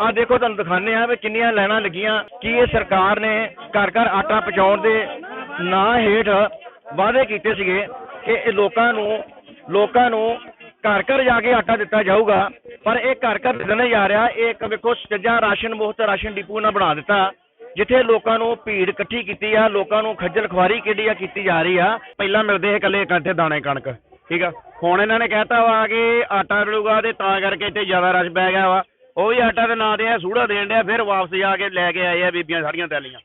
ਆ ਦੇਖੋ, ਤੁਹਾਨੂੰ ਦਿਖਾਉਂਦੇ ਆ ਵੀ ਕਿੰਨੀਆਂ ਲਾਈਨਾਂ ਲੱਗੀਆਂ, ਕੀ ਇਹ ਸਰਕਾਰ ਨੇ ਘਰ ਘਰ ਆਟਾ ਪਹੁੰਚਾਉਣ ਦੇ ਨਾਂ ਹੇਠ ਵਾਅਦੇ ਕੀਤੇ ਸੀਗੇ ਕਿ ਇਹ ਲੋਕਾਂ ਨੂੰ ਲੋਕਾਂ ਨੂੰ ਘਰ ਘਰ ਜਾ ਕੇ ਆਟਾ ਦਿੱਤਾ ਜਾਊਗਾ। ਪਰ ਇਹ ਘਰ ਘਰ ਦਿੱਤਾ ਨਹੀਂ ਜਾ ਰਿਹਾ, ਇਹ ਇੱਕ ਵੇਖੋ ਸੱਜਾ ਰਾਸ਼ਨ ਮੁਫਤ ਰਾਸ਼ਨ ਡਿਪੂ ਨਾਲ ਬਣਾ ਦਿੱਤਾ, ਜਿੱਥੇ ਲੋਕਾਂ ਨੂੰ ਭੀੜ ਇਕੱਠੀ ਕੀਤੀ ਆ, ਲੋਕਾਂ ਨੂੰ ਖੱਜਲ ਖੁਆਰੀ ਕਿੱਡੀ ਆ ਕੀਤੀ ਜਾ ਰਹੀ ਆ। ਪਹਿਲਾਂ ਮਿਲਦੇ ਸੀ ਇਕੱਲੇ ਇਕੱਠੇ ਦਾਣੇ ਕਣਕ, ਠੀਕ ਆ? ਹੁਣ ਇਹਨਾਂ ਨੇ ਕਹਿਤਾ ਵਾ ਕਿ ਆਟਾ ਮਿਲੂਗਾ ਤੇ ਤਾਂ ਕਰਕੇ ਇੱਥੇ ਜ਼ਿਆਦਾ ਰਸ਼ ਪੈ ਗਿਆ ਵਾ। ਉਹ ਵੀ ਆਟਾ ਦੇ ਨਾਂ ਤੇ ਆ ਸੂੜਾ ਦੇਣ ਡਿਆ ਫਿਰ ਵਾਪਸ ਜਾ ਕੇ ਲੈ ਕੇ ਆਏ ਆ ਬੀਬੀਆਂ ਸਾਰੀਆਂ ਤੈਲੀਆਂ।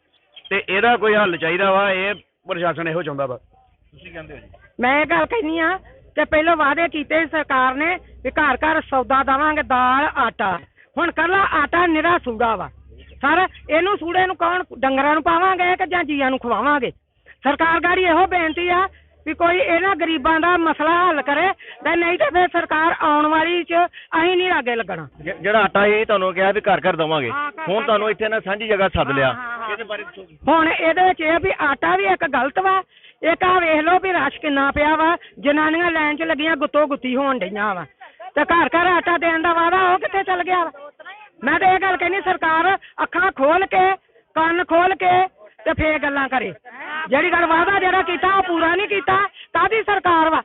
ਤੇ ਇਹਦਾ ਕੋਈ ਹੱਲ ਚਾਹੀਦਾ ਵਾ ਇਹ ਪ੍ਰਸ਼ਾਸਨ ਇਹੋ ਚਾਹੁੰਦਾ ਵਾ। ਤੁਸੀਂ ਕਹਿੰਦੇ ਹੋ ਜੀ। ਮੈਂ ਇਹ ਗੱਲ ਕਹਿੰਦੀ ਆ ਕਿ ਪਹਿਲਾਂ ਵਾਅਦੇ ਕੀਤੇ ਸੀ ਸਰਕਾਰ ਨੇ ਵੀ ਘਰ ਘਰ ਸੌਦਾ ਦੇਵਾਂਗੇ ਦਾਲ ਆਟਾ। ਹੁਣ ਕੱਲਾ ਆਟਾ ਨਿਰਾ ਸੂੜਾ ਵਾ। ਸਰ ਇਹਨੂੰ ਸੂੜੇ ਨੂੰ ਕੌਣ ਡੰਗਰਾਂ ਨੂੰ ਪਾਵਾਂਗੇ ਕਿ ਜਾਂ ਜੀਆਂ ਨੂੰ ਖਵਾਵਾਂਗੇ? ਸਰਕਾਰ ਗਾੜੀ ਇਹੋ ਬੇਨਤੀ ਆ ਵੀ ਕੋਈ ਇਹਨਾਂ ਗਰੀਬਾਂ ਦਾ ਮਸਲਾ ਹੱਲ ਕਰੇ ਤੇ ਨਹੀਂ ਤੇ ਫਿਰ ਸਰਕਾਰ ਆਉਣ ਵਾਲੀ ਚ ਅਸੀਂ ਨਹੀਂ ਲਾਗੇ ਲੱਗਣਾ। ਜਿ- ਜਿਹੜਾ ਆਟਾ ਇਹ ਤੁਹਾਨੂੰ ਕਿਹਾ ਵੀ ਘਰ ਘਰ ਦਵਾਂਗੇ ਹਾਂ, ਘਰ ਹੁਣ ਘਰ ਤੁਹਾਨੂੰ ਇੱਥੇ ਨਾ ਸਾਂਝੀ ਜਗ੍ਹਾ ਸੱਦ ਲਿਆ। ਹਾਂ, ਹਾਂ, ਹਾਂ। ਇਹਦੇ ਬਾਰੇ ਦੱਸੋ ਹੁਣ ਇਹਦੇ ਵਿੱਚ ਇਹ ਵੀ ਆਟਾ ਵੀ ਇੱਕ ਗਲਤ ਵਾ ਇੱਕ ਆ ਵੇਖ ਲਓ ਵੀ ਰਸ਼ ਕਿੰਨਾ ਪਿਆ ਵਾ ਜਨਾਨੀਆਂ ਲਾਈਨ 'ਚ ਲੱਗੀਆਂ ਗੁੱਤੋ ਗੁੱਤੀ ਹੋਣ ਡਈਆਂ ਵਾ। ਤੇ ਘਰ ਘਰ ਆਟਾ ਦੇਣ ਦਾ ਵਾਦਾ ਉਹ ਕਿੱਥੇ ਚਲ ਗਿਆ ਵਾ? ਮੈਂ ਤਾਂ ਇਹ ਗੱਲ ਕਹਿੰਦੀ ਸਰਕਾਰ ਅੱਖਾਂ ਖੋਲ ਕੇ ਕੰਨ ਖੋਲ ਕੇ ਤੇ ਫੇਰ ਗੱਲਾਂ ਕਰੇ। ਜਿਹੜੀ ਗੱਲ ਵਾਦਾ ਜਿਹੜਾ ਕੀਤਾ ਉਹ ਪੂਰਾ ਨਹੀਂ ਕੀਤਾ। ਕਾਦੀ ਸਰਕਾਰ ਵਾ?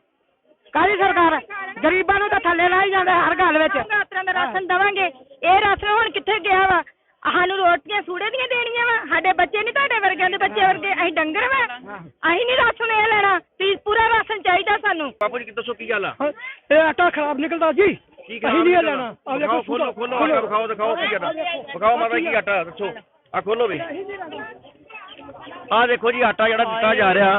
ਕਾਦੀ ਸਰਕਾਰ? ਹੈ? ਗਰੀਬਾਂ ਨੂੰ ਤਾਂ ਥੱਲੇ ਲਾਈ ਜਾਂਦੇ ਹਰ ਗੱਲ ਵਿੱਚ। ਤਰ੍ਹਾਂ ਦਾ ਰਾਸ਼ਨ ਦਵਾਂਗੇ। ਇਹ ਰਾਸ਼ਨ ਹੁਣ ਕਿੱਥੇ ਗਿਆ ਵਾ? ਸਾਨੂੰ ਰੋਟੀਆਂ ਸੂੜੇ ਦੀਆਂ ਦੇਣੀਆਂ ਵਾ? ਸਾਡੇ ਬੱਚੇ ਨਹੀਂ ਤੁਹਾਡੇ ਵਰਗਿਆਂ ਦੇ ਬੱਚੇ ਵਰਗੇ? ਅਸੀਂ ਡੰਗਰ ਵਾ। ਅਸੀਂ ਨਹੀਂ ਰਾਸ਼ਨ ਇਹ ਲੈਣਾ। ਤੇ ਪੂਰਾ ਰਾਸ਼ਨ ਚਾਹੀਦਾ ਸਾਨੂੰ। ਬਾਪੂ ਜੀ ਦੱਸੋ ਕੀ ਗੱਲ ਆ? ਇਹ ਆਟਾ ਖਰਾਬ ਨਿਕਲਦਾ ਜੀ। ਕੀ ਅਸੀਂ ਨਹੀਂ ਇਹ ਲੈਣਾ। ਆ ਦੇਖੋ ਖੋਲੋ ਖੋਲੋ ਆਟਾ ਦਿਖਾਓ ਦਿਖਾਓ ਕੀ ਆਟਾ ਦਿਖਾਓ ਮਾਤਾ ਕੀ ਆਟਾ ਦੱਸੋ। ਆ ਖੋਲੋ ਵੀ। ਆਹ ਦੇਖੋ ਜੀ ਆਟਾ ਜਿਹੜਾ ਦਿੱਤਾ ਜਾ ਰਿਹਾ।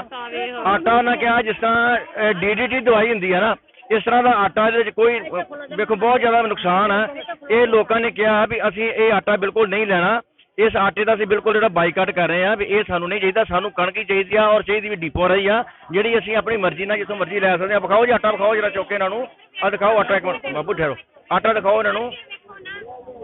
ਆਟਾ ਉਹਨਾਂ ਕਿਹਾ ਜਿਸ ਤਰ੍ਹਾਂ ਡੀਡੀਟੀ ਦਵਾਈ ਹੁੰਦੀ ਹੈ ਨਾ ਇਸ ਤਰ੍ਹਾਂ ਦਾ ਆਟਾ ਇਹਦੇ ਵਿੱਚ ਕੋਈ ਅ, ਵੇਖੋ ਬਹੁਤ ਜ਼ਿਆਦਾ ਨੁਕਸਾਨ ਹੈ ਇਹ ਲੋਕਾਂ ਨੇ ਕਿਹਾ ਵੀ ਅਸੀਂ ਇਹ ਆਟਾ ਬਿਲਕੁਲ ਨਹੀਂ ਲੈਣਾ। ਇਸ ਆਟੇ ਦਾ ਅਸੀਂ ਬਿਲਕੁਲ ਜਿਹੜਾ ਬਾਈਕਾਟ ਕਰ ਰਹੇ ਆ ਵੀ ਇਹ ਸਾਨੂੰ ਨਹੀਂ ਚਾਹੀਦਾ ਸਾਨੂੰ ਕਣਕ ਹੀ ਚਾਹੀਦੀ ਆ ਔਰ ਚਾਹੀਦੀ ਵੀ ਡੀਪੋ ਰਹੀ ਆ। ਜਿਹੜੀ ਅਸੀਂ ਆਪਣੀ ਮਰਜ਼ੀ ਨਾਲ ਜਿੱਥੋਂ ਮਰਜ਼ੀ ਲੈ ਸਕਦੇ ਆ। ਵਿਖਾਓ ਜੀ ਆਟਾ ਵਿਖਾਓ ਜਰਾ ਚੌਕੇ ਇਹਨਾਂ ਨੂੰ। ਆ ਦਿਖਾਓ ਆਟਾ ਇੱਕ ਮਿੰਟ ਬਾਬੂ ਠਹਿਰੋ। ਆਟਾ ਦਿਖਾਓ ਇਹਨਾਂ ਨੂੰ।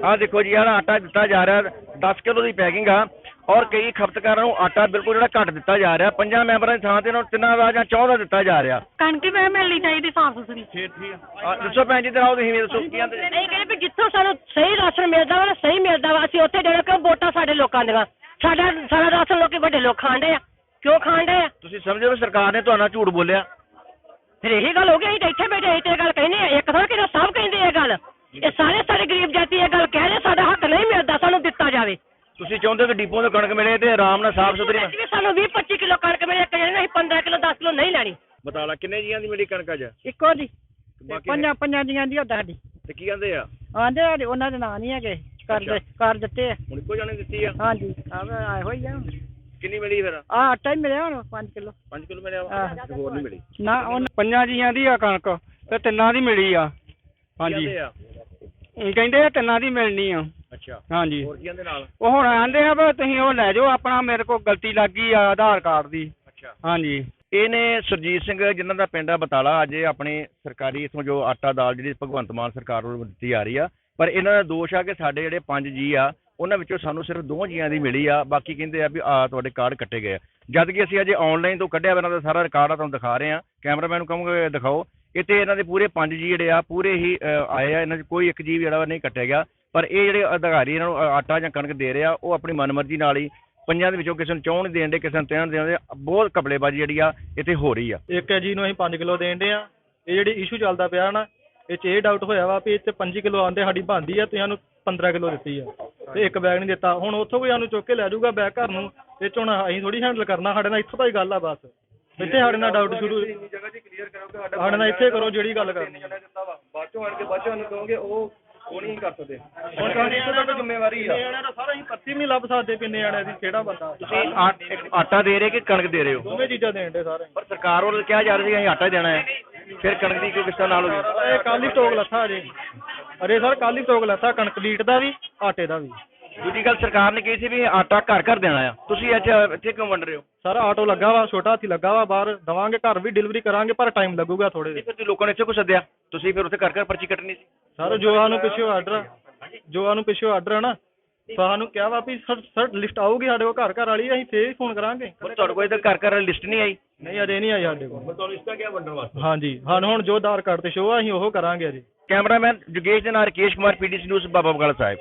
ਆ ਦੇਖੋ ਜੀ ਯਾਰ ਆਟਾ ਦਿੱਤਾ ਜਾ ਰਿਹਾ 10 ਕਿਲੋ ਦੀ ਪੈਕਿੰਗ ਆ। ਔਰ ਕਈ ਖਪਤਕਾਰਾਂ ਨੂੰ ਆਟਾ ਬਿਲਕੁਲ ਜਿਹੜਾ ਘੱਟ ਦਿੱਤਾ ਜਾ ਰਿਹਾ। ਪੰਜਾਂ ਮੈਂਬਰਾਂ ਦੀ ਥਾਂ ਤੇ ਇਹਨਾਂ ਨੂੰ ਤਿੰਨਾਂ ਦਾ ਜਾਂ ਚੌਂ ਦਾ ਦਿੱਤਾ ਜਾ ਰਿਹਾ। ਕਣਕ ਵੀ ਮਿਲਣੀ ਚਾਹੀਦੀ ਸਾਫ਼ ਸੁਥਰੀ ਠੀਕ ਠੀਕ ਆ। ਦੱਸੋ ਭੈਣ ਜੀ ਤੇਰਾ ਤੁਸੀਂ ਵੀ ਦੱਸੋ ਕੀ ਆਂਦੇ ਨਹੀਂ ਕਹਿੰਦੇ ਵੀ ਜਿੱਥੋਂ ਸਾਨੂੰ ਸਹੀ ਰਾਸ਼ਨ ਮਿਲਦਾ ਵਾ ਸਹੀ ਮਿਲਦਾ ਵਾ ਅਸੀਂ ਉੱਥੇ ਜਿਹੜੇ ਕਿ ਵੋਟਾਂ ਸਾਡੇ ਲੋਕਾਂ ਦੀਆਂ। ਸਾਡਾ ਸਾਰਾ ਰਾਸ਼ਨ ਲੋਕੀ ਵੱਡੇ ਲੋਕ ਖਾਂਦੇ ਆ। ਕਿਉਂ ਖਾਂਦੇ ਆ? ਤੁਸੀਂ ਸਮਝੋ ਵੀ ਸਰਕਾਰ ਨੇ ਤੁਹਾਨੂੰ ਝੂਠ ਬੋਲਿਆ। ਫਿਰ ਇਹੀ ਗੱਲ ਹੋ ਗਈ ਅਸੀਂ ਤਾਂ ਇੱਥੇ ਬੈਠੇ ਅਸੀਂ ਤੇ ਇਹ ਗੱਲ ਕਹਿੰਦੇ ਆ। ਇੱਕ ਥੋੜਾ ਕਿ ਸਭ ਕਹਿੰਦੇ ਇਹ ਗੱਲ। ਇਹ ਸਾਰੇ ਸਾਡੇ ਗਰੀਬ ਜਾਤੀ ਇਹ ਗੱਲ ਕਹਿੰਦੇ ਸਾਡਾ ਹੱਕ ਨਹੀਂ ਮਿਲਦਾ ਸਾਨੂੰ ਦਿੱਤਾ ਜਾਵੇ ਕਿ ਡਿਪੋ ਤੋਂ ਕਣਕ ਮਿਲੇ ਤੇ ਆਰਾਮ ਨਾਲ ਸਾਫ਼ ਸੁਥਰੀ ਵੀ ਸਾਨੂੰ 20 25 ਕਿਲੋ ਕਣਕ ਮਿਲੇ ਇੱਕ ਜਣੇ ਅਸੀਂ 15 ਕਿਲੋ 10 ਕਿਲੋ ਨਹੀਂ ਲੈਣੀ। ਬਤਾ ਲਾ ਕਿੰਨੇ ਜੀਆਂ ਦੀ ਮਿਲੀ ਕਣਕ ਅੱਜ? ਇੱਕੋ ਜੀ। ਬਾਕੀ ਪੰਜਾਂ ਪੰਜਾਂ ਦੀਆਂ ਦੀ ਉਹ ਸਾਡੀ। ਤੇ ਕੀ ਆਂਦੇ ਆ? ਆਂਦੇ ਆ ਉਹਨਾਂ ਦੇ ਨਾਂ ਨਹੀਂ ਹੈਗੇ ਕਰ ਦੇ ਕਰ ਦਿੱਤੇ ਆ। ਹੁਣ ਇੱਕੋ ਜਾਣੇ ਦਿੱਤੀ ਆ? ਹਾਂਜੀ ਆਵੇ ਆਏ ਹੋਈ ਆ। ਕਿੰਨੀ ਮਿਲੀ ਫਿਰ? ਆ ਆਟਾ ਹੀ ਮਿਲਿਆ ਹੁਣ 5 ਕਿਲੋ। 5 ਕਿਲੋ ਮਿਲਿਆ ਆਹ। ਹੋਰ ਨਹੀਂ ਮਿਲੀ? ਨਾ ਉਹ ਪੰਜਾਂ ਜੀਆਂ ਦੀ ਆ ਕਣਕ ਤੇ ਤਿੰਨਾਂ ਦੀ ਮਿਲੀ ਆ। ਹਾਂਜੀ। ਕਹਿੰਦੇ ਆ ਤਿੰਨਾਂ ਦੀ ਮਿਲਣੀ ਆ। ਅੱਛਾ। ਹਾਂਜੀ। ਨਾਲ? ਉਹ ਹੁਣ ਆਂਦੇ ਆ ਵੀ ਤੁਸੀਂ ਉਹ ਲੈ ਜਾਓ ਆਪਣਾ ਮੇਰੇ ਕੋਲ ਗਲਤੀ ਲੱਗ ਗਈ ਆ ਆਧਾਰ ਕਾਰਡ ਦੀ। ਅੱਛਾ। ਹਾਂਜੀ। ਇਹ ਨੇ ਸੁਰਜੀਤ ਸਿੰਘ ਜਿਨ੍ਹਾਂ ਦਾ ਪਿੰਡ ਆ ਬਤਾਲਾ ਅੱਜ ਇਹ ਆਪਣੇ ਸਰਕਾਰੀ ਇਥੋਂ ਜੋ ਆਟਾ ਦਾਲ ਜਿਹੜੀ ਭਗਵੰਤ ਮਾਨ ਸਰਕਾਰ ਵੱਲੋਂ ਦਿੱਤੀ ਆ ਰਹੀ ਆ। ਪਰ ਇਹਨਾਂ ਦਾ ਦੋਸ਼ ਆ ਕਿ ਸਾਡੇ ਜਿਹੜੇ ਪੰਜ ਜੀ ਆ ਉਹਨਾਂ ਵਿੱਚੋਂ ਸਾਨੂੰ ਸਿਰਫ ਦੋ ਜੀਆਂ ਦੀ ਮਿਲੀ ਆ ਬਾਕੀ ਕਹਿੰਦੇ ਆ ਵੀ ਆ ਤੁਹਾਡੇ ਕਾਰਡ ਕੱਟੇ ਗਏ ਆ। ਜਦ ਕਿ ਅਸੀਂ ਅਜੇ ਆਨਲਾਈਨ ਤੋਂ ਕੱਢਿਆ ਇਹਨਾਂ ਦਾ ਸਾਰਾ ਰਿਕਾਰਡ ਆ ਤੁਹਾਨੂੰ ਦਿਖਾ ਰਹੇ ਆ। ਕੈਮਰਾਮੈਨ ਨੂੰ ਕਹੂੰਗਾ ਦਿਖਾਓ। ਇੱਥੇ ਇਹਨਾਂ ਦੇ ਪੂਰੇ ਪੰਜ ਜੀ ਜਿਹੜੇ ਆ ਪੂਰੇ ਹੀ ਅ, ਆਏ ਆ ਇਹਨਾਂ 'ਚ ਕੋਈ ਇੱਕ ਜੀ ਜਿਹੜਾ ਵਾ ਨਹੀਂ ਕੱਟਿਆ ਗਿਆ। ਪਰ ਇਹ ਜਿਹੜੇ ਅਧਿਕਾਰੀ ਇਹਨਾਂ ਨੂੰ ਆਟਾ ਜਾਂ ਕਣਕ ਦੇ ਰਹੇ ਉਹ ਆਪਣੀ ਮਨਮਰਜ਼ੀ ਨਾਲ ਹੀ ਪੰਜਾਂ ਦੇ ਵਿੱਚੋਂ ਕਿਸੇ ਨੂੰ ਚੌਂ ਨਹੀਂ ਦੇਣ ਦੇ ਕਿਸੇ ਨੂੰ ਤਿੰਨ ਦੇਣ ਦੇ ਬਹੁਤ ਕਪੜੇਬਾਜ਼ੀ ਜਿਹੜੀ ਆ ਇੱਥੇ ਹੋ ਰਹੀ ਆ। ਇੱਕ ਹੈ ਜੀ ਨੂੰ ਅਸੀਂ 5 ਕਿਲੋ ਦੇਣ ਦੇ ਆ। ਇਹ ਜਿਹੜੀ ਇਸ਼ੂ ਚੱਲਦਾ ਪਿਆ ਨਾ ਇਹ ਚ ਇਹ ਡਾਊਟ ਹੋਇਆ ਵਾ ਵੀ ਇੱਥੇ 5 ਕਿਲੋ ਆਂਦੇ ਸਾਡੀ ਬਣਦੀ ਆ ਤੁਸੀਂ ਸਾਨੂੰ 15 ਕਿਲੋ ਦਿੱਤੀ ਆ। ਤੇ ਇੱਕ ਬੈਗ ਨਹੀਂ ਦਿੱਤਾ। ਹੁਣ ਉੱਥੋਂ ਕੋਈ ਸਾਨੂੰ ਚੁੱਕ ਕੇ ਲੈ ਜਾਊਗਾ ਬੈਗ ਘਰ ਨੂੰ ਇਹ ਚ ਹੁਣ ਅਸੀਂ ਥੋੜੀ ਹੈਂਡਲ ਕਰਨਾ ਸਾਡੇ ਨਾਲ ਇੱਥੋਂ ਤਾਂ ਹੀ ਗੱਲ ਆ ਬਸ। ਇੱਥੇ ਸਾਡੇ ਨਾਲ ਡਾਊਟ ਸ਼ੁਰੂ ਸਾਡੇ ਨਾਲ ਇੱਥੇ ਕਰੋ ਜਿਹੜੀ ਗੱਲ ਕਰਨੀ ਆ। ਬਾਅਦ ਚੋਂ ਆਣ ਕੇ ਬਾਅਦ ਚੋਂ ਕਹੋਗੇ ਉਹ ਉਹ ਨਹੀਂ ਕਰ ਸਕਦੇ। ਹੁਣ ਸਾਡੀ ਇੱਥੇ ਤੱਕ ਜ਼ਿੰਮੇਵਾਰੀ ਆ। ਨਿਆਣਿਆਂ ਦਾ ਸਾਰਾ ਅਸੀਂ ਪੱਤੀ ਵੀ ਨਹੀਂ ਲੱਭ ਸਕਦੇ ਵੀ ਨਿਆਣਿਆਂ ਦੀ ਕਿਹੜਾ ਬੰਦਾ? ਆਟਾ ਦੇ ਰਹੇ ਕਿ ਕਣਕ ਦੇ ਰਹੇ ਹੋ? ਦੋਵੇਂ ਚੀਜ਼ਾਂ ਦੇਣ ਦੇ ਸਾਰੇ। ਪਰ ਸਰਕਾਰ ਵੱਲੋਂ ਕਿਹਾ ਜਾ ਰਿਹਾ ਸੀ ਅਸੀਂ ਆਟਾ ਦੇਣਾ ਹੈ। ਫਿਰ ਕਣਕ ਦੀ ਕਿਉਂ ਕਿਸ ਤਰ੍ਹਾਂ ਨਾਲ ਹੋ ਗਈ। ਇਹ ਕੱਲ ਹੀ ਸਟੋਕ ਲੱਥਾ ਅਜੇ ਅਰੇ ਸਰ ਕੱਲ ਹੀ ਸਟੋਕ ਲੱਥਾ ਕਣਕ ਡੀਟ ਦਾ ਵੀ ਆਟੇ ਦਾ ਵੀ। ਦੂਜੀ ਗੱਲ ਸਰਕਾਰ ਨੇ ਕਹੀ ਸੀ ਵੀ ਆਟਾ ਘਰ ਘਰ ਦੇਣਾ ਆ। ਤੁਸੀਂ ਇੱਥੇ ਇੱਥੇ ਕਿਉਂ ਵੰਡ ਰਹੇ ਹੋ? ਸਾਰਾ ਆਟੋ ਲੱਗਾ ਵਾ ਛੋਟਾ ਹਾਥੀ ਲੱਗਾ ਵਾ ਬਾਹਰ ਦਵਾਂਗੇ ਘਰ ਵੀ ਡਿਲੀਵਰੀ ਕਰਾਂਗੇ ਪਰ ਟਾਈਮ ਲੱਗੂਗਾ ਥੋੜੇ ਫਿਰ ਤੁਸੀਂ ਲੋਕਾਂ ਨੇ ਇੱਥੇ ਕੋ ਸੱਦਿਆ? ਤੁਸੀਂ ਫਿਰ ਉੱਥੇ ਘਰ ਘਰ ਪਰਚੀ ਕੱਟਣੀ ਸੀ। ਸਰ ਜੋ ਸਾਨੂੰ ਪਿੱਛੋਂ ਆਰਡਰ ਜੋ ਸਾਨੂੰ ਪਿੱਛੋਂ ਆਰਡਰ ਹੈ ਨਾ। ਸਾਨੂੰ ਕਿਹਾ ਵਾ ਵੀ ਸਰ ਸਰ ਲਿਸਟ ਆਊਗੀ ਸਾਡੇ ਕੋਲ ਘਰ ਘਰ ਵਾਲੀ ਅਸੀਂ ਫੇਰ ਹੀ ਫੋਨ ਕਰਾਂਗੇ। ਪਰ ਤੁਹਾਡੇ ਕੋਲ ਇੱਥੇ ਘਰ ਘਰ ਲਿਸਟ ਨਹੀਂ ਆਈ। ਨਹੀਂ ਅਜੇ ਨਹੀਂ ਆਈ ਸਾਡੇ ਕੋਲ। ਤੁਹਾਨੂੰ ਇਸ ਦਾ ਕਿਹਾ ਵੰਡਣ ਵਾਸਤੇ? ਹਾਂਜੀ ਸਾਨੂੰ ਹੁਣ ਜੋ ਆਧਾਰ ਕਾਰਡ ਤੇ ਸ਼ੋਅ ਆ ਅਸੀਂ ਉਹ ਕਰਾਂਗੇ ਅਜੇ। ਕੈਮਰਾਮੈਨ ਜੁਗੇਸ਼ ਦੇ ਨਾਲ ਰਕੇਸ਼ ਕੁਮਾਰ ਪੀਡੀਸੀ ਨਿਊਜ਼ ਬਾਬਾ ਬਗਾਲਾ ਸਾਹਿਬ।